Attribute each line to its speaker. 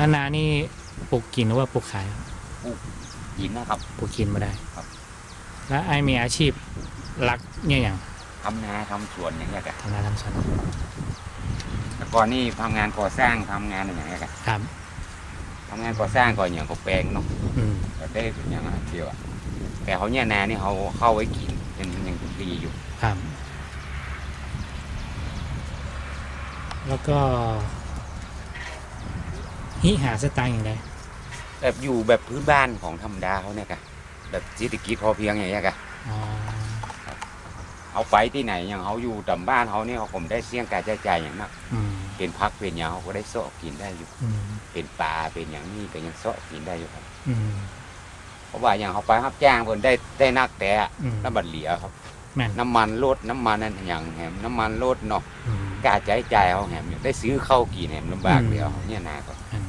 Speaker 1: แล้วนานี่ปลูกกินหรือว่าปลูกขาย
Speaker 2: หินนะครับ
Speaker 1: ปลูกกินมาได้
Speaker 2: ครับ
Speaker 1: แล้วไอ้มีอาชีพหลักเนี่ยอย่าง
Speaker 2: ทำนาทำสวนอย่างเงี้ยกัน
Speaker 1: ทำนาทำสวน
Speaker 2: แต่ก่อนนี่ทำงานก่อสร้างทำงานอย่างเงี้ยกัน
Speaker 1: ครับ
Speaker 2: ทำงานก่อสร้างก่อนอย่างเขาแปลงเนาะ
Speaker 1: อืม
Speaker 2: แต่ได้อย่างนั้นเดียวอะแต่เขาเนี่ยนานี่เขาเข้าไว้กินยังยังดีอยู่
Speaker 1: ครับ แล้วก็ ฮิหาสไตล์อย่างไร
Speaker 2: แบบอยู่แบบพื้นบ้านของธรรมดาเขาเนี่ยกันแบบเศรษฐกิจพอเพียงอย่างเงี้ยกัน
Speaker 1: อ๋อ
Speaker 2: เอาไปที่ไหนอย่างเขาอยู่ต่ำบ้านเขาเนี่ยเขาผมได้เสี่ยงการใช้จ่ายอย่างมาก
Speaker 1: อืม
Speaker 2: เป็นพักเป็นอย่างเขาก็ได้เสาะกินได้อยู่
Speaker 1: อืม
Speaker 2: เป็นปลาเป็นอย่างนี้ก็ยังเสาะกินได้อยู่ครับ
Speaker 1: อืม
Speaker 2: เพราะว่าอย่างเขาไปรับจ้างเพิ่นได้ได้นักแต่
Speaker 1: อืม
Speaker 2: น้ำบัตรเหลียครับ
Speaker 1: แม่น
Speaker 2: น้ำมันรถน้ำมันนั่นอย่างแหมน้ำมันรถเนาะ
Speaker 1: อืม
Speaker 2: กล้าใจจ่ายเขาแหมได้ซื้อข้าวกินแหมลำบาก
Speaker 1: อืม
Speaker 2: เดียวเนี่ยนาก็
Speaker 1: อัน